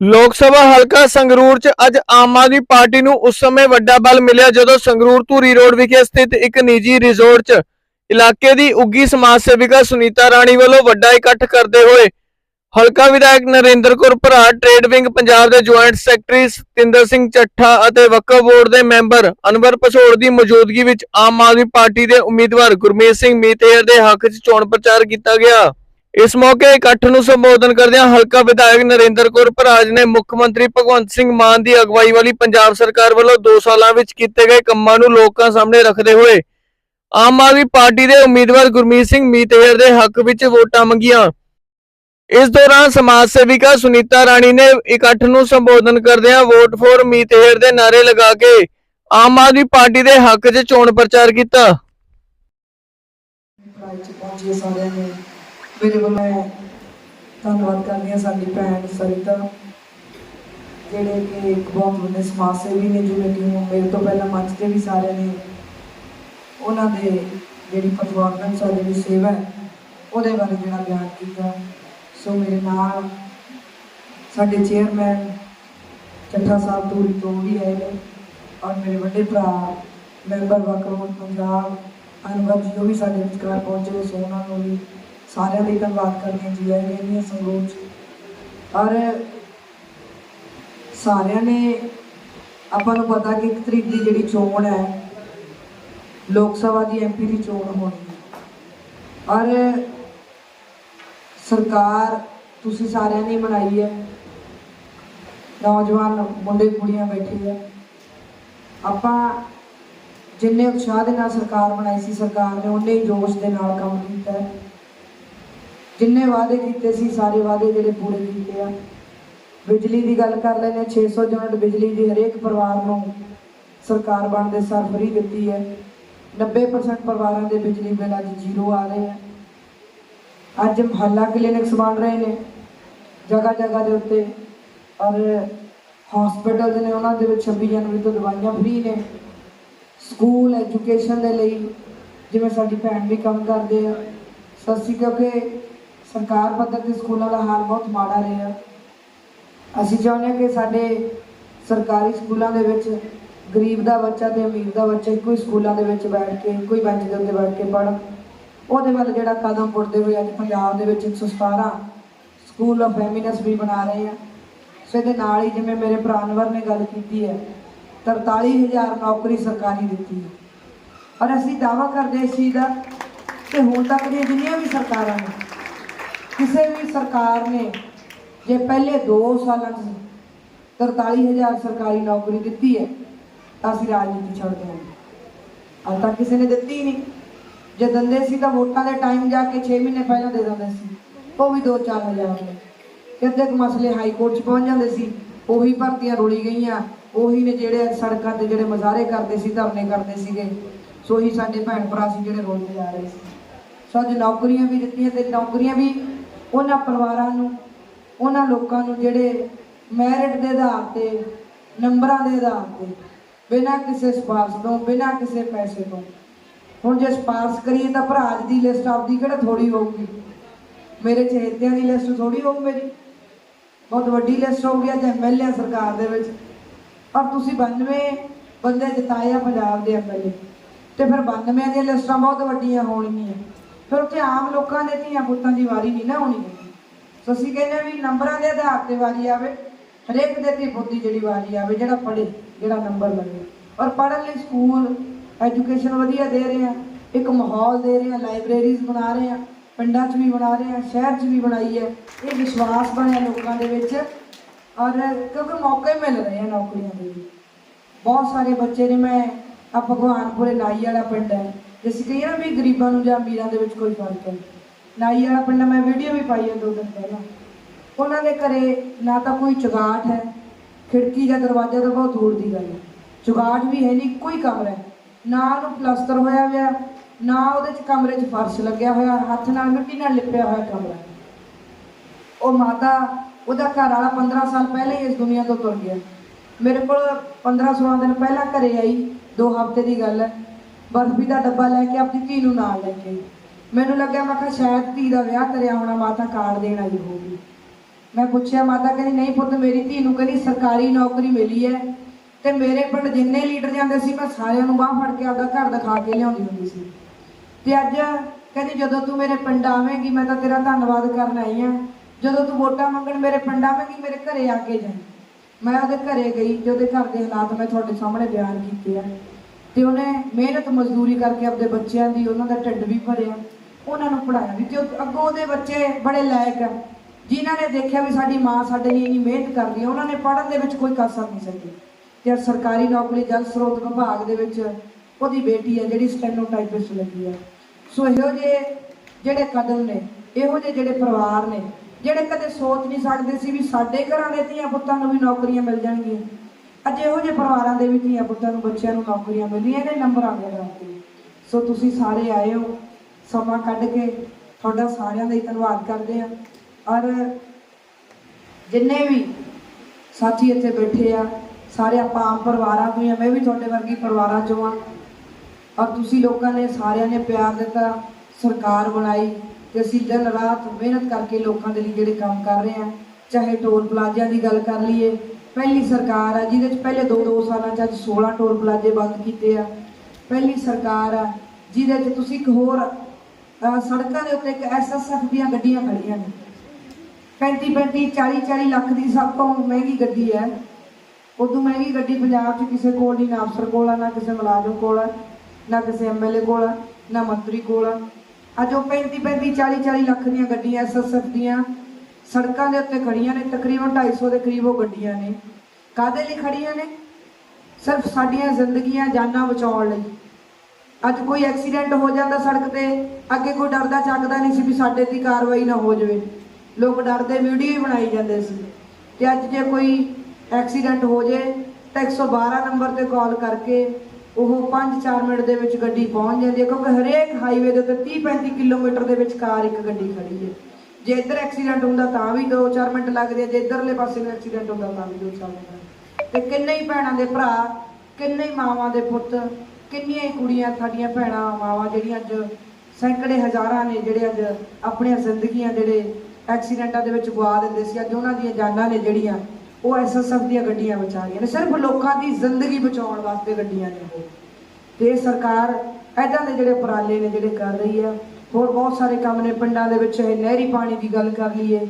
ਲੋਕ ਸਭਾ ਹਲਕਾ ਸੰਗਰੂਰ 'ਚ ਅੱਜ ਆਮ ਆਦਮੀ ਪਾਰਟੀ ਨੂੰ ਉਸ ਸਮੇਂ ਵੱਡਾ ਬਲ ਮਿਲਿਆ ਜਦੋਂ ਸੰਗਰੂਰ ਧੂਰੀ ਰੋਡ ਵਿਖੇ ਸਥਿਤ ਇੱਕ ਨਿੱਜੀ ਰਿਜ਼ੋਰਟ 'ਚ ਇਲਾਕੇ ਦੀ ਉੱਗੀ ਸਮਾਜ ਸੇਵਿਕਾ ਸੁਨੀਤਾ ਰਾਣੀ ਵੱਲੋਂ ਵੱਡਾ ਇਕੱਠ ਕਰਦੇ ਹੋਏ ਹਲਕਾ ਵਿਧਾਇਕ ਨਰਿੰਦਰ ਕੌਰ ਭਰਾ, ਟ੍ਰੇਡ ਵਿੰਗ ਪੰਜਾਬ ਦੇ ਜੁਆਇੰਟ ਸੈਕਟਰੀ ਸਤਿੰਦਰ ਸਿੰਘ ਚੱਠਾ ਅਤੇ ਵਕਫ ਬੋਰਡ ਦੇ ਮੈਂਬਰ ਅਨਵਰ ਪਸੋੜ ਦੀ ਮੌਜੂਦਗੀ ਵਿੱਚ ਆਮ ਆਦਮੀ ਪਾਰਟੀ ਦੇ ਉਮੀਦਵਾਰ ਗੁਰਮੀਤ ਸਿੰਘ ਮੀਤੇਰ ਦੇ ਹੱਕ 'ਚ ਚੋਣ ਪ੍ਰਚਾਰ ਕੀਤਾ ਗਿਆ। ਇਸ ਮੌਕੇ ਇਕੱਠ ਨੂੰ ਸੰਬੋਧਨ ਕਰਦਿਆਂ ਹਲਕਾ ਵਿਧਾਇਕ ਨਰਿੰਦਰ ਕੌਰ ਭਰਾਜ ਨੇ ਮੁੱਖ ਮੰਤਰੀ ਭਗਵੰਤ ਸਿੰਘ ਮਾਨ ਦੀ ਅਗਵਾਈ ਵਾਲੀ ਪੰਜਾਬ ਸਰਕਾਰ ਵੱਲੋਂ 2 ਸਾਲਾਂ ਵਿੱਚ ਕੀਤੇ ਗਏ ਕੰਮਾਂ ਨੂੰ ਲੋਕਾਂ ਸਾਹਮਣੇ ਰੱਖਦੇ ਹੋਏ ਆਮ ਆਦਮੀ ਪਾਰਟੀ ਦੇ ਉਮੀਦਵਾਰ ਗੁਰਮੀਤ ਸਿੰਘ ਮੀਤੇਰ ਦੇ ਹੱਕ ਵਿੱਚ ਵੋਟਾਂ ਮੰਗੀਆਂ। ਇਸ ਦੌਰਾਨ ਸਮਾਜ ਸੇਵਿਕਾ ਸੁਨੀਤਾ ਰਾਣੀ ਨੇ ਇਕੱਠ ਨੂੰ ਸੰਬੋਧਨ ਕਰਦਿਆਂ ਵੋਟ ਫੋਰ ਮੀਤੇਰ ਦੇ ਨਾਰੇ ਲਗਾ ਕੇ ਆਮ ਆਦਮੀ ਪਾਰਟੀ ਦੇ ਹੱਕ 'ਚ ਚੋਣ ਪ੍ਰਚਾਰ ਕੀਤਾ। ਮੇਰੇ ਵੱਲੋਂ ਮੈਂ ਧੰਨਵਾਦ ਕਰਦੀ ਹਾਂ ਸਾਡੀ ਭੈਣ ਸਰਿਤਾ, ਜਿਹੜੇ ਕਿ ਇੱਕ ਬਹੁਤ ਵੱਡੇ ਸਮਾਜ ਸੇਵੀ ਨੇ ਜਿਵੇਂ ਕਿ ਮੇਰੇ ਤੋਂ ਪਹਿਲਾਂ ਮੰਚ ਤੇ ਵੀ ਸਾਰਿਆਂ ਨੇ। ਉਹਨਾਂ ਦੇ ਜਿਹੜੀ ਪਰਫਾਰਮੈਂਸ ਆ ਜਿਹੜੀ ਸੇਵਾ ਉਹਦੇ ਬਾਰੇ ਜਿਹੜਾ ਬਿਆਨ ਕੀਤਾ। ਸੋ ਮੇਰੇ ਨਾਲ ਸਾਡੇ ਚੇਅਰਮੈਨ ਚੱਠਾ ਸਾਹਿਬ ਦੂਰੀ ਤੋਂ ਵੀ ਆਏ ਨੇ ਔਰ ਮੇਰੇ ਵੱਡੇ ਭਰਾ ਮੈਂਬਰ ਵਕਫ ਪੰਜਾਬ ਅਨਵਰ ਜੀ, ਉਹ ਵੀ ਸਾਡੇ ਵਿਚਕਾਰ ਪਹੁੰਚੇ ਸੋ ਉਹਨਾਂ ਨੂੰ ਵੀ ਸਾਰਿਆਂ ਦੀ ਧੰਨਵਾਦ ਕਰਦੇ ਹਾਂ ਜੀ ਆਏ ਨੇ ਸੰਗਰੂਰ ਚ। ਔਰ ਸਾਰਿਆਂ ਨੇ ਆਪਾਂ ਨੂੰ ਪਤਾ ਕਿ ਇੱਕ ਤਰੀਕ ਦੀ ਜਿਹੜੀ ਚੋਣ ਹੈ, ਲੋਕ ਸਭਾ ਦੀ ਐਮਪੀ ਦੀ ਚੋਣ ਹੋਣੀ ਹੈ। ਔਰ ਸਰਕਾਰ, ਤੁਸੀਂ ਸਾਰਿਆਂ ਨੇ ਬਣਾਈ ਹੈ। ਨੌਜਵਾਨ ਮੁੰਡੇ ਕੁੜੀਆਂ ਬੈਠੇ ਆ ਆਪਾਂ ਜਿੰਨੇ ਉਤਸ਼ਾਹ ਦੇ ਨਾਲ ਸਰਕਾਰ ਬਣਾਈ ਸੀ, ਸਰਕਾਰ ਨੇ ਉਨੇ ਹੀ ਜੋਸ਼ ਦੇ ਨਾਲ ਕੰਮ ਕੀਤਾ ਹੈ। ਜਿੰਨੇ ਵਾਅਦੇ ਕੀਤੇ ਸੀ, ਸਾਰੇ ਵਾਅਦੇ ਜਿਹੜੇ ਪੂਰੇ ਕੀਤੇ ਆ। ਬਿਜਲੀ ਦੀ ਗੱਲ ਕਰ ਲੈਨੇ 600 ਯੂਨਿਟ ਬਿਜਲੀ ਦੀ ਹਰੇਕ ਪਰਿਵਾਰ ਨੂੰ ਸਰਕਾਰ ਬਣਦੇ ਸਾਰ ਫਰੀ ਦਿੱਤੀ ਹੈ। 90% ਪਰਿਵਾਰਾਂ ਦੇ ਬਿਜਲੀ ਬਿੱਲ ਅੱਜ ਜ਼ੀਰੋ ਆ ਰਹੇ ਆ। ਅੱਜ ਮਹੱਲਾ ਕਲੀਨਿਕਸ ਬਣ ਰਹੇ ਨੇ, ਜਗ੍ਹਾ ਜਗ੍ਹਾ ਦੇ ਉੱਤੇ। ਔਰ ਹਸਪੀਟਲਸ ਨੇ ਉਹਨਾਂ ਦੇ ਵਿੱਚ 26 ਜਨਵਰੀ ਤੋਂ ਦਵਾਈਆਂ ਫ੍ਰੀ ਨੇ। ਸਕੂਲ ਐਜੂਕੇਸ਼ਨ ਦੇ ਲਈ ਜਿਵੇਂ ਸਾਡੀ ਭੈਣ ਵੀ ਕੰਮ ਕਰਦੇ ਆ। ਸਸੀ ਕਿਉਂਕਿ ਸਰਕਾਰ ਪੱਧਰ ਤੇ ਸਕੂਲਾਂ ਦਾ ਹਾਲ ਬਹੁਤ ਮਾੜਾ ਰਿਹਾ। ਅਸੀਂ ਚਾਹੁੰਦੇ ਹਾਂ ਕਿ ਸਾਡੇ ਸਰਕਾਰੀ ਸਕੂਲਾਂ ਦੇ ਵਿੱਚ ਗਰੀਬ ਦਾ ਬੱਚਾ ਤੇ ਅਮੀਰ ਦਾ ਬੱਚਾ ਇੱਕੋ ਹੀ ਸਕੂਲਾਂ ਦੇ ਵਿੱਚ ਬੈਠ ਕੇ, ਇੱਕੋ ਹੀ ਬੈਂਚ ਦੇ ਉੱਤੇ ਬੈਠ ਕੇ ਪੜ੍ਹਨ। ਉਹਦੇ ਵੱਲ ਜਿਹੜਾ ਕਦਮ ਪੁੱਟਦੇ ਹੋਏ ਅੱਜ ਪੰਜਾਬ ਦੇ ਵਿੱਚ 117 ਸਕੂਲ ਆਫ ਫੈਮਿਨਸ ਵੀ ਬਣਾ ਰਹੇ ਆ। ਸੋ ਇਹਦੇ ਨਾਲ ਹੀ ਜਿਵੇਂ ਮੇਰੇ ਭਰਾ ਨੇ ਗੱਲ ਕੀਤੀ ਹੈ 43000 ਨੌਕਰੀ ਸਰਕਾਰੀ ਦਿੱਤੀ ਹੈ। ਔਰ ਅਸੀਂ ਦਾਵਾ ਕਰਦੇ ਇਸ ਚੀਜ਼ ਦਾ ਕਿ ਹੁਣ ਤੱਕ ਦੀਆਂ ਜਿੰਨੀਆਂ ਵੀ ਸਰਕਾਰਾਂ ਨੇ ਕਿਸੇ ਵੀ ਸਰਕਾਰ ਨੇ ਜੇ ਪਹਿਲੇ 2 ਸਾਲਾਂ 'ਚ 43000 ਸਰਕਾਰੀ ਨੌਕਰੀ ਦਿੱਤੀ ਹੈ, ਤਾਂ ਅਸੀਂ ਰਾਜਨੀਤੀ ਛੱਡ ਦਿਆਂਗੇ ਅੱਜ ਤੱਕ ਕਿਸੇ ਨੇ ਦਿੱਤੀ ਨਹੀਂ। ਜੇ ਦਿੰਦੇ ਸੀ ਤਾਂ ਵੋਟਾਂ ਦੇ ਟਾਈਮ ਜਾ ਕੇ 6 ਮਹੀਨੇ ਪਹਿਲਾਂ ਦੇ ਦਿੰਦੇ ਸੀ। ਉਹ ਵੀ 2-4 ਹਜ਼ਾਰ ਨੇ ਕਿਤੇ ਕੁ ਮਸਲੇ ਹਾਈ ਕੋਰਟ 'ਚ ਪਹੁੰਚ ਜਾਂਦੇ ਸੀ। ਉਹੀ ਭਰਤੀਆਂ ਰੁਲੀ ਗਈਆਂ। ਉਹੀ ਨੇ ਜਿਹੜੇ ਸੜਕਾਂ ਤੇ ਜਿਹੜੇ ਮਜ਼ਾਰੇ ਕਰਦੇ ਸੀ, ਧਰਨੇ ਕਰਦੇ ਸੀਗੇ। ਸੋ ਹੀ ਸਾਡੇ ਭੈਣ ਭਰਾ ਸੀ ਜਿਹੜੇ ਰੋਲਦੇ ਜਾ ਰਹੇ ਸੀ। ਸੋ ਅੱਜ ਨੌਕਰੀਆਂ ਵੀ ਦਿੱਤੀਆਂ ਤੇ ਨੌਕਰੀਆਂ ਵੀ ਉਹਨਾਂ ਪਰਿਵਾਰਾਂ ਨੂੰ, ਉਹਨਾਂ ਲੋਕਾਂ ਨੂੰ ਜਿਹੜੇ ਮੈਰਿਟ ਦੇ ਆਧਾਰ ਤੇ, ਨੰਬਰਾਂ ਦੇ ਆਧਾਰ ਤੇ, ਬਿਨਾਂ ਕਿਸੇ ਸਿਫਾਰਸ਼ ਤੋਂ, ਬਿਨਾਂ ਕਿਸੇ ਪੈਸੇ ਤੋਂ। ਹੁਣ ਜੇ ਸਿਫਾਰਸ਼ ਕਰੀਏ ਤਾਂ ਭਰਾਜ ਦੀ ਲਿਸਟ ਆਪਦੀ ਕਿਹੜਾ ਥੋੜੀ ਹੋਊਗੀ? ਮੇਰੇ ਚਹੇਤਿਆਂ ਦੀ ਲਿਸਟ ਥੋੜੀ ਹੋਊ ਮੇਰੀ। ਬਹੁਤ ਵੱਡੀ ਲਿਸਟ ਹੋਊਗੀ ਅੱਜ ਐਮਐਲਏ ਸਰਕਾਰ ਦੇ ਵਿੱਚ। ਔਰ ਤੁਸੀਂ 92 ਬੰਦੇ ਜਿਤਾਏ ਆ ਪੰਜਾਬ ਦੇ ਐਮਐਲਏ ਤੇ ਫਿਰ 92 ਦੀਆਂ ਲਿਸਟਾਂ ਬਹੁਤ ਵੱਡੀਆਂ ਹੋਣਗੀਆਂ। ਫਿਰ ਉੱਥੇ ਆਮ ਲੋਕਾਂ ਦੇ ਧੀਆਂ ਪੁੱਤਾਂ ਦੀ ਵਾਰੀ ਨਹੀਂ ਨਾ ਹੋਣੀ ਹੈਗੀ। ਸੋ ਅਸੀਂ ਕਹਿੰਦੇ ਹਾਂ ਵੀ ਨੰਬਰਾਂ ਦੇ ਆਧਾਰ ਤੇ ਵਾਰੀ ਆਵੇ, ਹਰੇਕ ਦੇ ਧੀ ਪੁੱਤ ਦੀ ਜਿਹੜੀ ਵਾਰੀ ਆਵੇ, ਜਿਹੜਾ ਪੜ੍ਹੇ, ਜਿਹੜਾ ਨੰਬਰ ਲਵੇ। ਔਰ ਪੜ੍ਹਨ ਲਈ ਸਕੂਲ, ਐਜੂਕੇਸ਼ਨ ਵਧੀਆ ਦੇ ਰਹੇ ਆ, ਇੱਕ ਮਾਹੌਲ ਦੇ ਰਹੇ ਆ, ਲਾਇਬ੍ਰੇਰੀਜ਼ ਬਣਾ ਰਹੇ ਆ, ਪਿੰਡਾਂ 'ਚ ਵੀ ਬਣਾ ਰਹੇ ਆ, ਸ਼ਹਿਰ 'ਚ ਵੀ ਬਣਾਈ ਹੈ। ਇਹ ਵਿਸ਼ਵਾਸ ਬਣਿਆ ਲੋਕਾਂ ਦੇ ਵਿੱਚ ਔਰ ਕਿਉਂਕਿ ਮੌਕੇ ਮਿਲ ਰਹੇ ਆ ਨੌਕਰੀਆਂ ਦੇ ਵੀ। ਬਹੁਤ ਸਾਰੇ ਬੱਚੇ ਨੇ, ਮੈਂ ਆ ਭਗਵਾਨਪੁਰੇ ਨਾਈ ਵਾਲਾ ਪਿੰਡ ਹੈ। ਜਿਸ ਕਹੀਏ ਨਾ ਵੀ ਗਰੀਬਾਂ ਨੂੰ ਜਾਂ ਅਮੀਰਾਂ ਦੇ ਵਿੱਚ ਕੋਈ ਫ਼ਰਕ ਹੈ। ਨਾਈ ਵਾਲਾ ਪਿੰਡ ਮੈਂ ਵੀਡੀਓ ਵੀ ਪਾਈ ਹੈ ਦੋ ਦਿਨ ਪਹਿਲਾਂ। ਉਹਨਾਂ ਦੇ ਘਰੇ ਨਾ ਤਾਂ ਕੋਈ ਚੁਗਾਠ ਹੈ, ਖਿੜਕੀ ਜਾਂ ਦਰਵਾਜ਼ਾ ਤਾਂ ਬਹੁਤ ਦੂਰ ਦੀ ਗੱਲ ਹੈ। ਚੁਗਾਠ ਵੀ ਹੈ ਨਹੀਂ, ਕੋਈ ਕਮਰਾ ਨਾ ਉਹਨੂੰ ਪਲਸਤਰ ਹੋਇਆ ਹੋਇਆ, ਨਾ ਉਹਦੇ ਚ ਕਮਰੇ 'ਚ ਫਰਸ਼ ਲੱਗਿਆ ਹੋਇਆ, ਹੱਥ ਨਾਲ ਮਿੱਟੀ ਨਾਲ ਲਿਪਿਆ ਹੋਇਆ ਕਮਰਾ। ਉਹ ਮਾਤਾ, ਉਹਦਾ ਘਰ ਵਾਲਾ 15 ਸਾਲ ਪਹਿਲੇ ਹੀ ਇਸ ਦੁਨੀਆ ਤੋਂ ਤੁਰ ਗਿਆ। ਮੇਰੇ ਕੋਲ 15 16 ਦਿਨ ਪਹਿਲਾਂ ਘਰੇ ਆਈ, ਦੋ ਹਫ਼ਤੇ ਦੀ ਗੱਲ ਹੈ। ਬਰਫੀ ਦਾ ਡੱਬਾ ਲੈ ਕੇ ਆਪਣੀ ਧੀ ਨੂੰ ਨਾਲ ਲੈ ਕੇ ਮੈਨੂੰ ਲੱਗਿਆ ਮੈਂ ਕਿਹਾ ਸ਼ਾਇਦ ਧੀ ਦਾ ਵਿਆਹ ਕਰਿਆ ਹੋਣਾ, ਮਾਤਾ ਕਾਰਡ ਦੇਣ ਆਈ ਹੋਊਗੀ। ਮੈਂ ਪੁੱਛਿਆ, ਮਾਤਾ ਕਹਿੰਦੀ, ਨਹੀਂ ਪੁੱਤ, ਮੇਰੀ ਧੀ ਨੂੰ ਕਹਿੰਦੀ ਸਰਕਾਰੀ ਨੌਕਰੀ ਮਿਲੀ ਹੈ ਤੇ ਮੇਰੇ ਪਿੰਡ ਜਿੰਨੇ ਲੀਡਰ ਜਾਂਦੇ ਸੀ, ਮੈਂ ਸਾਰਿਆਂ ਨੂੰ ਬਾਹ ਫੜ ਕੇ ਆਪਦਾ ਘਰ ਦਿਖਾ ਕੇ ਲਿਆਉਂਦੀ ਹੁੰਦੀ ਸੀ। ਤੇ ਅੱਜ ਕਹਿੰਦੀ, ਜਦੋਂ ਤੂੰ ਮੇਰੇ ਪਿੰਡ ਆਵੇਂਗੀ, ਮੈਂ ਤਾਂ ਤੇਰਾ ਧੰਨਵਾਦ ਕਰਨ ਆਈ ਆ ਜਦੋਂ ਤੂੰ ਵੋਟਾਂ ਮੰਗਣ ਮੇਰੇ ਪਿੰਡ ਆਵੇਂਗੀ, ਮੇਰੇ ਘਰੇ ਆ ਕੇ ਜਾਈਂ। ਮੈਂ ਉਹਦੇ ਘਰੇ ਗਈ, ਤੇ ਉਹਦੇ ਘਰ ਦੇ ਹਾਲਾਤ ਮੈਂ ਤੁਹਾਡੇ ਸਾਹਮਣੇ ਬਿਆਨ ਕੀਤੇ ਆ। ਤੇ ਉਹਨੇ ਮਿਹਨਤ ਮਜ਼ਦੂਰੀ ਕਰਕੇ ਆਪਣੇ ਬੱਚਿਆਂ ਦੀ ਉਹਨਾਂ ਦਾ ਢਿੱਡ ਵੀ ਭਰਿਆ, ਉਹਨਾਂ ਨੂੰ ਪੜਾਇਆ ਵੀ ਤੇ ਅੱਗੋਂ ਉਹਦੇ ਬੱਚੇ ਬੜੇ ਲਾਇਕ ਆ, ਜਿਨ੍ਹਾਂ ਨੇ ਦੇਖਿਆ ਵੀ ਸਾਡੀ ਮਾਂ ਸਾਡੇ ਲਈ ਇੰਨੀ ਮਿਹਨਤ ਕਰਦੀ ਹੈ ਉਹਨਾਂ ਨੇ ਪੜ੍ਹਨ ਦੇ ਵਿੱਚ ਕੋਈ ਕਸਰ ਨਹੀਂ ਛੱਡੀ ਤੇ ਸਰਕਾਰੀ ਨੌਕਰੀ ਜਲ ਸਰੋਤ ਵਿਭਾਗ ਦੇ ਵਿੱਚ ਉਹਦੀ ਬੇਟੀ ਹੈ ਜਿਹੜੀ ਸਟੈਨੋਟਾਈਪਿਸਟ ਲੱਗੀ ਹੈ ਸੋ ਇਹੋ ਜਿਹੇ ਜਿਹੜੇ ਕਦਮ ਨੇ, ਇਹੋ ਜਿਹੇ ਜਿਹੜੇ ਪਰਿਵਾਰ ਨੇ, ਜਿਹੜੇ ਕਦੇ ਸੋਚ ਨਹੀਂ ਸਕਦੇ ਸੀ ਵੀ ਸਾਡੇ ਘਰਾਂ ਦੇ ਧੀਆਂ ਪੁੱਤਾਂ ਨੂੰ ਵੀ ਨੌਕਰੀਆਂ ਮਿਲ ਜਾਣਗੀਆਂ ਅੱਜ ਇਹੋ ਜਿਹੇ ਪਰਿਵਾਰਾਂ ਦੇ ਵੀ ਧੀਆਂ ਪੁੱਤਾਂ ਨੂੰ, ਬੱਚਿਆਂ ਨੂੰ ਨੌਕਰੀਆਂ ਮਿਲੀਆਂ ਨੇ ਨੰਬਰਾਂ ਦੇ ਆਧਾਰ ਤੇ ਸੋ ਤੁਸੀਂ ਸਾਰੇ ਆਏ ਹੋ, ਸਮਾਂ ਕੱਢ ਕੇ ਤੁਹਾਡਾ ਸਾਰਿਆਂ ਦਾ ਹੀ ਧੰਨਵਾਦ ਕਰਦੇ ਆ ਔਰ ਜਿੰਨੇ ਵੀ ਸਾਥੀ ਇੱਥੇ ਬੈਠੇ ਆ, ਸਾਰੇ ਆਪਾਂ ਆਮ ਪਰਿਵਾਰਾਂ ਤੋਂ ਹੀ ਆ, ਮੈਂ ਵੀ ਤੁਹਾਡੇ ਵਰਗੀ ਪਰਿਵਾਰਾਂ ਚੋਂ ਆ। ਔਰ ਤੁਸੀਂ ਲੋਕਾਂ ਨੇ ਸਾਰਿਆਂ ਨੇ ਪਿਆਰ ਦਿੱਤਾ, ਸਰਕਾਰ ਬਣਾਈ ਤੇ ਅਸੀਂ ਦਿਨ ਰਾਤ ਮਿਹਨਤ ਕਰਕੇ ਲੋਕਾਂ ਦੇ ਲਈ ਜਿਹੜੇ ਕੰਮ ਕਰ ਰਹੇ ਆ ਚਾਹੇ ਟੋਲ ਪਲਾਜ਼ਿਆਂ ਦੀ ਗੱਲ ਕਰ ਲਈਏ ਪਹਿਲੀ ਸਰਕਾਰ ਆ, ਜਿਹਦੇ ਚ ਪਹਿਲੇ 2-2 ਸਾਲਾਂ ਚ ਅੱਜ 16 ਟੋਲ ਪਲਾਜ਼ੇ ਬੰਦ ਕੀਤੇ ਆ। ਪਹਿਲੀ ਸਰਕਾਰ ਆ, ਜਿਹਦੇ ਚ ਤੁਸੀਂ ਇੱਕ ਹੋਰ ਸੜਕਾਂ ਦੇ ਉੱਤੇ ਇੱਕ ਐਸਐਸਐਫ ਦੀਆਂ ਗੱਡੀਆਂ ਖੜੀਆਂ ਨੇ। 35 35 40 40 ਲੱਖ ਦੀ ਸਭ ਤੋਂ ਮਹਿੰਗੀ ਗੱਡੀ ਹੈ ਉਦੋਂ ਮਹਿੰਗੀ ਗੱਡੀ ਪੰਜਾਬ 'ਚ ਕਿਸੇ ਕੋਲ ਨਹੀਂ, ਨਾ ਅਫਸਰ ਕੋਲ ਆ, ਨਾ ਕਿਸੇ ਮੁਲਾਜ਼ਮ ਕੋਲ ਆ, ਨਾ ਕਿਸੇ ਐਮਐਲਏ ਕੋਲ ਆ, ਨਾ ਮੰਤਰੀ ਕੋਲ ਆ। ਅੱਜ ਉਹ 35 35 40 40 ਲੱਖ ਦੀਆਂ ਗੱਡੀਆਂ ਐਸਐਸਐਫ ਦੀਆਂ ਸੜਕਾਂ ਦੇ ਉੱਤੇ ਖੜੀਆਂ ਨੇ, ਤਕਰੀਬਨ 250 ਦੇ ਕਰੀਬ ਉਹ ਗੱਡੀਆਂ ਨੇ। ਕਾਦੇ ਲਈ ਖੜੀਆਂ ਨੇ? ਸਿਰਫ ਸਾਡੀਆਂ ਜ਼ਿੰਦਗੀਆਂ ਜਾਨਾਂ ਬਚਾਉਣ ਲਈ। ਅੱਜ ਕੋਈ ਐਕਸੀਡੈਂਟ ਹੋ ਜਾਂਦਾ ਸੜਕ ਤੇ, ਅੱਗੇ ਕੋਈ ਡਰਦਾ ਚੱਕਦਾ ਨਹੀਂ ਸੀ ਵੀ ਸਾਡੇ ਤੇ ਕਾਰਵਾਈ ਨਾ ਹੋ ਜਾਵੇ। ਲੋਕ ਡਰਦੇ ਵੀਡੀਓ ਹੀ ਬਣਾਈ ਜਾਂਦੇ ਸੀ ਤੇ ਅੱਜ ਜੇ ਕੋਈ ਐਕਸੀਡੈਂਟ ਹੋ ਜੇ, ਤਾਂ 112 ਨੰਬਰ ਤੇ ਕਾਲ ਕਰਕੇ ਉਹ 5-4 ਮਿੰਟ ਦੇ ਵਿੱਚ ਗੱਡੀ ਪਹੁੰਚ ਜਾਂਦੀ ਹੈ, ਕਿਉਂਕਿ ਹਰੇਕ ਹਾਈਵੇ ਦੇ ਉੱਤੇ 30-35 ਕਿਲੋਮੀਟਰ ਦੇ ਵਿੱਚ ਕਾਰ ਇੱਕ ਗੱਡੀ ਖੜੀ ਹੈ। ਜੇ ਇੱਧਰ ਐਕਸੀਡੈਂਟ ਹੁੰਦਾ ਤਾਂ ਵੀ 2-4 ਮਿੰਟ ਲੱਗਦੇ ਆ, ਜੇ ਇੱਧਰਲੇ ਪਾਸੇ ਨੂੰ ਐਕਸੀਡੈਂਟ ਹੁੰਦਾ ਤਾਂ ਵੀ 2-4 ਮਿੰਟ ਤੇ ਕਿੰਨੇ ਹੀ ਭੈਣਾਂ ਦੇ ਭਰਾ, ਕਿੰਨੇ ਹੀ ਮਾਵਾਂ ਦੇ ਪੁੱਤ, ਕਿੰਨੀਆਂ ਹੀ ਕੁੜੀਆਂ ਸਾਡੀਆਂ ਭੈਣਾਂ ਮਾਵਾਂ ਜਿਹੜੀਆਂ ਅੱਜ ਸੈਂਕੜੇ ਹਜ਼ਾਰਾਂ ਨੇ ਜਿਹੜੇ ਅੱਜ ਆਪਣੀਆਂ ਜ਼ਿੰਦਗੀਆਂ ਜਿਹੜੇ ਐਕਸੀਡੈਂਟਾਂ ਦੇ ਵਿੱਚ ਗਵਾ ਦਿੰਦੇ ਸੀ, ਅੱਜ ਉਹਨਾਂ ਦੀਆਂ ਜਾਨਾਂ ਨੇ ਜਿਹੜੀਆਂ ਉਹ ਐਸਐਸਐਫ ਦੀਆਂ ਗੱਡੀਆਂ ਬਚਾ ਰਹੀਆਂ ਨੇ, ਸਿਰਫ ਲੋਕਾਂ ਦੀ ਜ਼ਿੰਦਗੀ ਬਚਾਉਣ ਵਾਸਤੇ ਗੱਡੀਆਂ ਨੇ ਉਹ। ਤੇ ਸਰਕਾਰ ਐਦਾਂ ਦੇ ਜਿਹੜੇ ਉਪਰਾਲੇ ਨੇ ਜਿਹੜੇ ਕਰ ਰਹੀ ਹੈ ਹੋਰ ਬਹੁਤ ਸਾਰੇ ਕੰਮ ਨੇ, ਪਿੰਡਾਂ ਦੇ ਵਿੱਚ, ਚਾਹੇ ਨਹਿਰੀ ਪਾਣੀ ਦੀ ਗੱਲ ਕਰ ਲਈਏ,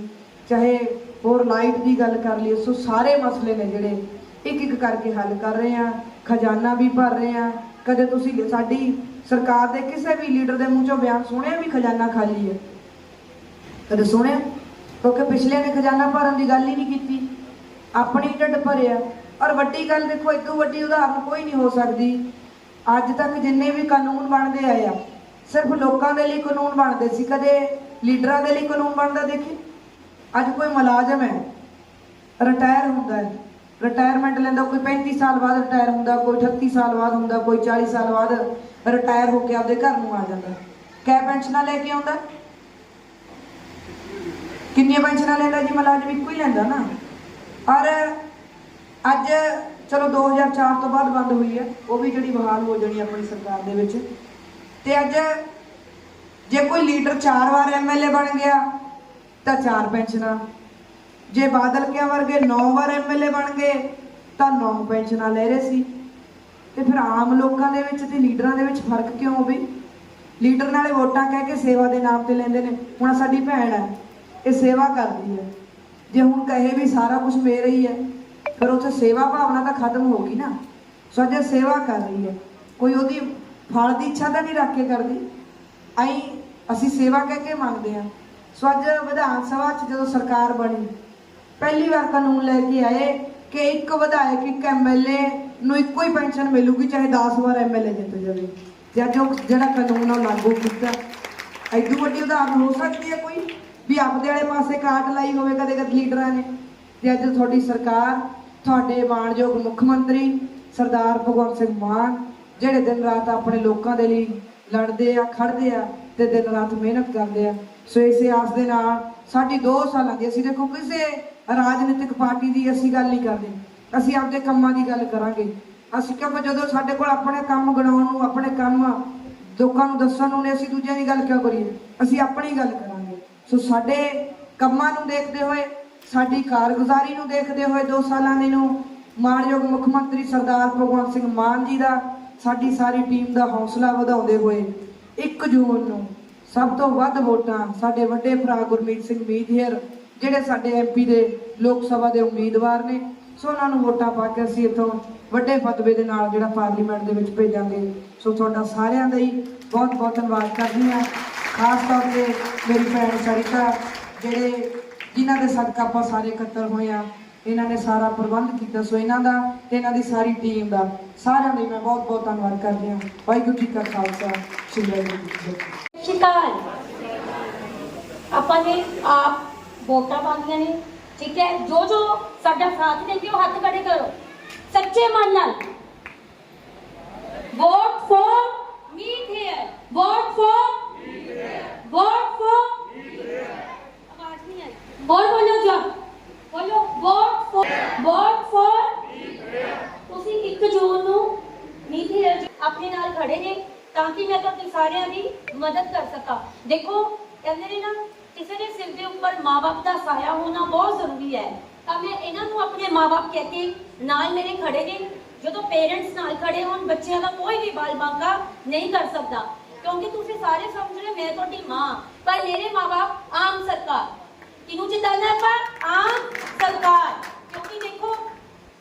ਚਾਹੇ ਹੋਰ ਲਾਈਟ ਦੀ ਗੱਲ ਕਰ ਲਈਏ, ਸੋ ਸਾਰੇ ਮਸਲੇ ਨੇ ਜਿਹੜੇ ਇੱਕ ਇੱਕ ਕਰਕੇ ਹੱਲ ਕਰ ਰਹੇ ਆ ਖਜ਼ਾਨਾ ਵੀ ਭਰ ਰਹੇ ਆ ਕਦੇ ਤੁਸੀਂ ਸਾਡੀ ਸਰਕਾਰ ਦੇ ਕਿਸੇ ਵੀ ਲੀਡਰ ਦੇ ਮੂੰਹ ਚੋਂ ਬਿਆਨ ਸੁਣਿਆ ਵੀ ਖਜ਼ਾਨਾ ਖਾਲੀ ਹੈ? ਕਦੇ ਸੁਣਿਆ? ਕਿਉਂਕਿ ਪਿਛਲਿਆਂ ਨੇ ਖਜ਼ਾਨਾ ਭਰਨ ਦੀ ਗੱਲ ਹੀ ਨਹੀਂ ਕੀਤੀ। ਆਪਣੀ ਢਿੱਡ ਭਰਿਆ। ਔਰ ਵੱਡੀ ਗੱਲ ਦੇਖੋ ਇਦੋਂ ਵੱਡੀ ਉਦਾਹਰਨ ਕੋਈ ਨਹੀਂ ਹੋ ਸਕਦੀ। ਅੱਜ ਤੱਕ ਜਿੰਨੇ ਵੀ ਕਾਨੂੰਨ ਬਣਦੇ ਆਏ ਆ ਸਿਰਫ ਲੋਕਾਂ ਦੇ ਲਈ ਕਾਨੂੰਨ ਬਣਦੇ ਸੀ, ਕਦੇ ਲੀਡਰਾਂ ਦੇ ਲਈ ਕਾਨੂੰਨ ਬਣਦਾ ਦੇਖੀ? ਅੱਜ ਕੋਈ ਮੁਲਾਜ਼ਮ ਹੈ ਰਿਟਾਇਰ ਹੁੰਦਾ ਹੈ। ਰਿਟਾਇਰਮੈਂਟ ਲੈਂਦਾ, ਕੋਈ 35 ਸਾਲ ਬਾਅਦ ਰਿਟਾਇਰ ਹੁੰਦਾ, ਕੋਈ 38 ਸਾਲ ਬਾਅਦ ਹੁੰਦਾ, ਕੋਈ 40 ਸਾਲ ਬਾਅਦ ਰਿਟਾਇਰ ਹੋ ਕੇ ਆਪਦੇ ਘਰ ਨੂੰ ਆ ਜਾਂਦਾ। ਕੈ ਪੈਨਸ਼ਨਾਂ ਲੈ ਕੇ ਆਉਂਦਾ? ਕਿੰਨੀਆਂ ਪੈਨਸ਼ਨਾਂ ਲੈਂਦਾ ਜੀ? ਮੁਲਾਜ਼ਮ ਇੱਕੋ ਹੀ ਲੈਂਦਾ ਨਾ। ਔਰ ਅੱਜ ਚਲੋ 2004 ਤੋਂ ਬਾਅਦ ਬੰਦ ਹੋਈ ਹੈ, ਉਹ ਵੀ ਜਿਹੜੀ ਬਹਾਲ ਹੋ ਜਾਣੀ ਆਪਣੀ ਸਰਕਾਰ ਦੇ ਵਿੱਚ। ਤੇ ਅੱਜ ਜੇ ਕੋਈ ਲੀਡਰ ਚਾਰ ਵਾਰ ਐਮਐਲਏ ਬਣ ਗਿਆ, ਤਾਂ ਚਾਰ ਪੈਨਸ਼ਨਾਂ। ਜੇ ਬਾਦਲ ਕਿਆ ਵਰਗੇ 9 ਵਾਰ ਐਮਐਲਏ ਬਣ ਗਏ, ਤਾਂ 9 ਪੈਨਸ਼ਨਾਂ ਲੈ ਰਹੇ ਸੀ। ਤੇ ਫਿਰ ਆਮ ਲੋਕਾਂ ਦੇ ਵਿੱਚ ਤੇ ਲੀਡਰਾਂ ਦੇ ਵਿੱਚ ਫ਼ਰਕ ਕਿਉਂ ਹੋਵੇ ਲੀਡਰ ਨਾਲੇ ਵੋਟਾਂ ਕਹਿ ਕੇ ਸੇਵਾ ਦੇ ਨਾਮ ਤੇ ਲੈਂਦੇ ਨੇ। ਹੁਣ ਸਾਡੀ ਭੈਣ ਹੈ, ਇਹ ਸੇਵਾ ਕਰਦੀ ਹੈ। ਜੇ ਹੁਣ ਕਹੇ ਵੀ ਸਾਰਾ ਕੁਝ ਮੇਰਾ ਹੀ ਹੈ, ਫਿਰ ਉੱਥੇ ਸੇਵਾ ਭਾਵਨਾ ਤਾਂ ਖਤਮ ਹੋ ਗਈ ਨਾ। ਸੋ ਜੇ ਸੇਵਾ ਕਰ ਰਹੀ ਹੈ। ਕੋਈ ਉਹਦੀ ਫਲ ਦੀ ਇੱਛਾ ਤਾਂ ਨਹੀਂ ਰੱਖ ਕੇ ਕਰਦੀ। ਅਸੀਂ ਅਸੀਂ ਸੇਵਾ ਕਹਿ ਕੇ ਮੰਗਦੇ ਆ ਸੋ ਅੱਜ ਵਿਧਾਨ ਸਭਾ 'ਚ ਜਦੋਂ ਸਰਕਾਰ ਬਣੀ, ਪਹਿਲੀ ਵਾਰ ਕਾਨੂੰਨ ਲੈ ਕੇ ਆਏ ਕਿ ਇੱਕ ਵਿਧਾਇਕ, ਇੱਕ ਐਮਐਲਏ ਨੂੰ ਇੱਕੋ ਹੀ ਪੈਨਸ਼ਨ ਮਿਲੂਗੀ, ਚਾਹੇ 10 ਵਾਰ ਐਮਐਲਏ ਜਿੱਤ ਜਾਵੇ। ਤੇ ਅੱਜ ਉਹ ਜਿਹੜਾ ਕਾਨੂੰਨ ਉਹ ਲਾਗੂ ਕੀਤਾ। ਐਦੂ ਵੱਡੀ ਉਦਾਹਰਨ ਹੋ ਸਕਦੀ ਹੈ ਕੋਈ? ਵੀ ਆਪਦੇ ਵਾਲੇ ਪਾਸੇ ਕਾਟ ਲਾਈ ਹੋਵੇ ਕਦੇ ਕਦੇ ਲੀਡਰਾਂ ਨੇ। ਤੇ ਅੱਜ ਤੁਹਾਡੀ ਸਰਕਾਰ, ਤੁਹਾਡੇ ਮਾਣਯੋਗ ਮੁੱਖ ਮੰਤਰੀ ਸਰਦਾਰ ਭਗਵੰਤ ਸਿੰਘ ਮਾਨ ਜਿਹੜੇ ਦਿਨ ਰਾਤ ਆਪਣੇ ਲੋਕਾਂ ਦੇ ਲਈ ਲੜਦੇ ਆ, ਖੜਦੇ ਆ ਤੇ ਦਿਨ ਰਾਤ ਮਿਹਨਤ ਕਰਦੇ ਆ। ਸੋ ਇਸੇ ਆਸ ਦੇ ਨਾਲ ਸਾਡੀ 2 ਸਾਲਾਂ ਦੀ, ਅਸੀਂ ਦੇਖੋ ਕਿਸੇ ਰਾਜਨੀਤਿਕ ਪਾਰਟੀ ਦੀ ਅਸੀਂ ਗੱਲ ਨਹੀਂ ਕਰਦੇ। ਅਸੀਂ ਆਪਦੇ ਕੰਮਾਂ ਦੀ ਗੱਲ ਕਰਾਂਗੇ। ਅਸੀਂ ਕਿਉਂਕਿ ਜਦੋਂ ਸਾਡੇ ਕੋਲ ਆਪਣੇ ਕੰਮ ਗਣਾਉਣ ਨੂੰ, ਆਪਣੇ ਕੰਮ ਲੋਕਾਂ ਨੂੰ ਦੱਸਣ ਨੂੰ ਨੇ, ਅਸੀਂ ਦੂਜਿਆਂ ਦੀ ਗੱਲ ਕਿਉਂ ਕਰੀਏ? ਅਸੀਂ ਆਪਣੀ ਗੱਲ ਕਰਾਂਗੇ। ਸੋ ਸਾਡੇ ਕੰਮਾਂ ਨੂੰ ਦੇਖਦੇ ਹੋਏ, ਸਾਡੀ ਕਾਰਗੁਜ਼ਾਰੀ ਨੂੰ ਦੇਖਦੇ ਹੋਏ 2 ਸਾਲਾਂ ਦੇ ਨੂੰ ਮਾਨਯੋਗ ਮੁੱਖ ਮੰਤਰੀ ਸਰਦਾਰ ਭਗਵੰਤ ਸਿੰਘ ਮਾਨ ਜੀ ਦਾ ਸਾਡੀ ਸਾਰੀ ਟੀਮ ਦਾ ਹੌਸਲਾ ਵਧਾਉਂਦੇ ਹੋਏ 1 ਜੂਨ ਨੂੰ ਸਭ ਤੋਂ ਵੱਧ ਵੋਟਾਂ ਸਾਡੇ ਵੱਡੇ ਭਰਾ ਗੁਰਮੀਤ ਸਿੰਘ ਮੀਤਹਿਰ ਜਿਹੜੇ ਸਾਡੇ ਐਮਪੀ ਦੇ ਲੋਕ ਸਭਾ ਦੇ ਉਮੀਦਵਾਰ ਨੇ। ਸੋ ਉਹਨਾਂ ਨੂੰ ਵੋਟਾਂ ਪਾ ਕੇ ਅਸੀਂ ਇੱਥੋਂ ਵੱਡੇ ਫਤਵੇ ਦੇ ਨਾਲ ਜਿਹੜਾ ਪਾਰਲੀਮੈਂਟ ਦੇ ਵਿੱਚ ਭੇਜਾਂਗੇ। ਸੋ ਤੁਹਾਡਾ ਸਾਰਿਆਂ ਦਾ ਹੀ ਬਹੁਤ ਬਹੁਤ ਧੰਨਵਾਦ ਕਰਦੀ ਹਾਂ। ਖਾਸ ਤੌਰ ਤੇ ਮੇਰੀ ਭੈਣ ਸਰਿਤਾ ਜਿਹੜੇ ਜਿਨ੍ਹਾਂ ਦੇ ਸਦਕਾ ਆਪਾਂ ਸਾਰੇ ਇਕੱਤਰ ਹੋਏ ਆ ਇਹਨਾਂ ਨੇ ਸਾਰਾ ਪ੍ਰਬੰਧ ਕੀਤਾ, ਸੋ ਇਹਨਾਂ ਦਾ ਤੇ ਇਹਨਾਂ ਦੀ ਸਾਰੀ ਟੀਮ ਦਾ, ਸਾਰਿਆਂ ਦਾ ਮੈਂ ਬਹੁਤ ਬਹੁਤ ਧੰਨਵਾਦ ਕਰਦੀ ਹਾਂ। ਵਾਹਿਗੁਰੂ ਜੀ ਕਾ ਖਾਲਸਾ, ਸ੍ਰੀ ਵਾਹਿਗੁਰੂ ਜੀ ਕੀ ਸ਼ਿਕਾਲ ਆਪਾਂ ਨੇ ਆਪ ਵੋਟਾਂ ਪਾਉਂਦੀਆਂ ਨੇ, ਠੀਕ ਹੈ? ਜੋ ਜੋ ਸਾਡਾ ਸਾਥ ਦਿੰਦੇ ਉਹ ਹੱਥ ਖੜੇ ਕਰੋ। ਸੱਚੇ ਮਨ ਨਾਲ। Vote for Meet Hayer vote for Meet Hayer vote for Meet Hayer ਆਵਾਜ਼ ਨਹੀਂ ਆਈ। ਬੋਲ, ਬੋਲੋ ਜੋ ਬੋਲੋ ਵੋਟ ਫॉर ਵੋਟ ਫॉर ਤੁਸੀਂ 1 ਜੂਨ ਨੂੰ ਨੀਤੀ ਹੇਅਰ ਆਪਣੇ ਨਾਲ ਖੜੇ ਨੇ ਤਾਂ ਕਿ ਮੈਂ ਤੁਹਾਡੀ ਸਾਰਿਆਂ ਦੀ ਮਦਦ ਕਰ ਸਕਾਂ। ਦੇਖੋ, ਕਹਿੰਦੇ ਨੇ ਨਾ, ਕਿਸੇ ਦੇ ਸਿਰ ਦੇ ਉੱਪਰ ਮਾਪੇ ਦਾ ਸਾਇਆ ਹੋਣਾ ਬਹੁਤ ਜ਼ਰੂਰੀ ਹੈ। ਤਾਂ ਮੈਂ ਇਹਨਾਂ ਨੂੰ ਆਪਣੇ ਮਾਪੇ ਕਹਿ ਕੇ ਨਾਲ ਮੇਰੇ ਖੜੇ ਨੇ। ਜਦੋਂ ਪੇਰੈਂਟਸ ਨਾਲ ਖੜੇ ਹੋਣ, ਬੱਚਿਆਂ ਦਾ ਕੋਈ ਵੀ ਬਾਲ ਬਾਂਕਾ ਨਹੀਂ ਕਰ ਸਕਦਾ। ਕਿਉਂਕਿ ਤੁਸੀਂ ਸਾਰੇ ਸਮਝ ਰਹੇ ਮੈਂ ਤੁਹਾਡੀ ਮਾਂ। ਪਰ ਮੇਰੇ ਮਾਪੇ ਆਮ ਸਰਕਾਰ। ਕਿਹਨੂੰ ਜਿਤਾਣਾ ਹੈ ਆਮ ਸਰਕਾਰ।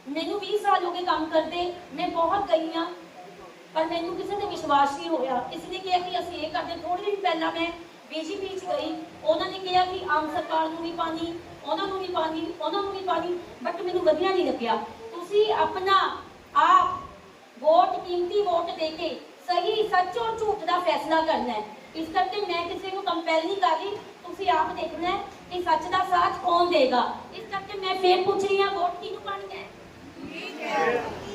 ਮੈਨੂੰ 20 ਸਾਲ ਹੋ ਗਏ ਕੰਮ ਕਰਦੇ, ਮੈਂ ਬਹੁਤ ਗਈ ਹਾਂ, ਪਰ ਮੈਨੂੰ ਕਿਸੇ ਤੇ ਵਿਸ਼ਵਾਸ ਨਹੀਂ ਹੋਇਆ। ਇਸ ਲਈ ਕਿਹਾ ਕਿ ਅਸੀਂ ਇਹ ਕਰਦੇ ਥੋੜੇ ਦਿਨ ਪਹਿਲਾਂ ਮੈਂ ਬੀਜੇਪੀ ਚ ਗਈ। ਉਹਨਾਂ ਨੇ ਕਿਹਾ ਕਿ ਆਮ ਸਰਕਾਰ ਨੂੰ ਵੀ ਪਾਣੀ, ਉਹਨਾਂ ਨੂੰ ਵੀ ਪਾਣੀ, ਉਹਨਾਂ ਨੂੰ ਵੀ ਪਾਣੀ ਬਟ ਮੈਨੂੰ ਵਧੀਆ ਨਹੀਂ ਲੱਗਿਆ। ਤੁਸੀਂ ਆਪਣਾ ਆਪ ਵੋਟ, ਕੀਮਤੀ ਵੋਟ ਦੇ ਕੇ ਸਹੀ, ਸੱਚ ਔਰ ਝੂਠ ਦਾ ਫੈਸਲਾ ਕਰਨਾ ਹੈ। ਇਸ ਕਰਕੇ ਮੈਂ ਕਿਸੇ ਨੂੰ ਕੰਪੈਲ ਨਹੀਂ ਕਰ ਰਹੀ। ਤੁਸੀਂ ਆਪ ਦੇਖਣਾ ਹੈ ਕਿ ਸੱਚ ਦਾ ਸਾਥ ਕੌਣ ਦੇਗਾ। ਇਸ ਕਰਕੇ ਮੈਂ ਫੇਰ ਪੁੱਛ ਰਹੀ ਹਾਂ, ਵੋਟ ਕਿਹਨੂੰ ਪਾਣੀ ਹੈ?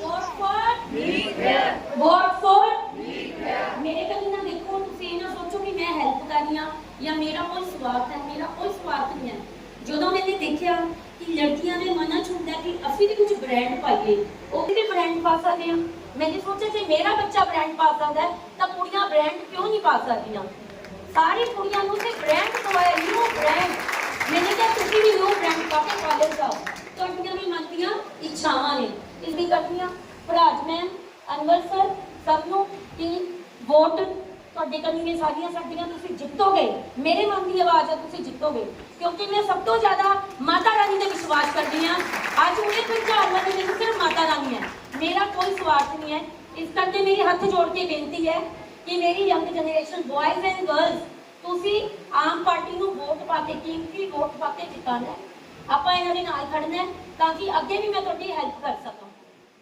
Vote leader vote for leader ਮੇਰੇ ਕਦੀ ਨਾ ਦੇਖੋ, ਤੁਸੀਂ ਇਹ ਨਾ ਸੋਚੋ ਕਿ ਮੈਂ ਹੈਲਪ ਕਰਨੀ ਆ ਜਾਂ ਮੇਰਾ ਕੋਈ ਸਵਾਰਥ ਹੈ, ਮੇਰਾ ਕੋਈ ਸਵਾਰਥ ਨਹੀਂ ਹੈ। ਜਦੋਂ ਮੈਨੇ ਦੇਖਿਆ ਕਿ ਲੜਕੀਆਂ ਦੇ ਮਨਾਂ ਚ ਹੁੰਦਾ ਕਿ ਅਸੀਂ ਵੀ ਕੁਝ ਬ੍ਰਾਂਡ ਪਾਈਏ, ਉਹ ਵੀ ਬ੍ਰਾਂਡ ਪਾ ਸਕਦੇ ਆ ਮੈਨੇ ਸੋਚਿਆ, ਜੇ ਮੇਰਾ ਬੱਚਾ ਬ੍ਰਾਂਡ ਪਾ ਸਕਦਾ ਤਾਂ ਕੁੜੀਆਂ ਬ੍ਰਾਂਡ ਕਿਉਂ ਨਹੀਂ ਪਾ ਸਕਦੀਆਂ? ਸਾਰੀ ਕੁੜੀਆਂ ਨੂੰ ਤੇ ਬ੍ਰਾਂਡ ਪਵਾਇਆ ਨਿਊ ਬ੍ਰਾਂਡ ਮੈਨੇ ਕਿਹਾ, ਤੁਸੀਂ ਵੀ ਨਿਊ ਬ੍ਰਾਂਡ ਪਾ ਕੇ ਕਾਲਜ ਜਾਓ। ਤੁਹਾਡੀਆਂ ਦੀਆਂ ਇੱਛਾਵਾਂ ਨੇ। ਇਸ ਦੀ ਕਰਦੀਆਂ ਭਰਾਜ ਮੈਮ ਅਨਵਰ ਸਰ ਸਭ ਨੂੰ ਕਿ ਵੋਟ ਤੁਹਾਡੇ ਕੰਨੀ ਸਾਡੀਆਂ ਸਾਡੀਆਂ, ਤੁਸੀਂ ਜਿੱਤੋਗੇ। ਮੇਰੇ ਮਨ ਦੀ ਆਵਾਜ਼ ਹੈ ਤੁਸੀਂ ਜਿੱਤੋਗੇ। ਕਿਉਂਕਿ ਮੈਂ ਸਭ ਤੋਂ ਜ਼ਿਆਦਾ ਮਾਤਾ ਰਾਣੀ ਤੇ ਵਿਸ਼ਵਾਸ ਕਰਦੀ ਹਾਂ। ਅੱਜ ਉਹਨੇ ਪਛਾਣ ਵਾਲੀ ਨਹੀਂ ਸਿਰਫ ਮਾਤਾ ਰਾਣੀ ਹੈ। ਮੇਰਾ ਕੋਈ ਸਵਾਰਥ ਨਹੀਂ ਹੈ। ਇਸ ਕਰਕੇ ਮੇਰੀ ਹੱਥ ਜੋੜ ਕੇ ਬੇਨਤੀ ਹੈ ਕਿ ਮੇਰੀ young generation boys and girls ਤੁਸੀਂ ਆਮ ਪਾਰਟੀ ਨੂੰ ਵੋਟ ਪਾ ਕੇ ਕੀਮਤੀ ਵੋਟ ਪਾ ਕੇ ਜਿਤਾਣਾ ਹੈ? ਆਪਾਂ ਇਹਨਾਂ ਦੇ ਨਾਲ ਖੜਨਾ ਹੈ ਤਾਂ ਕਿ ਅੱਗੇ ਵੀ ਮੈਂ ਤੁਹਾਡੀ ਹੈਲਪ ਕਰ ਸਕਾਂ।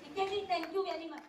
ਠੀਕ ਹੈ ਜੀ? Thank you very much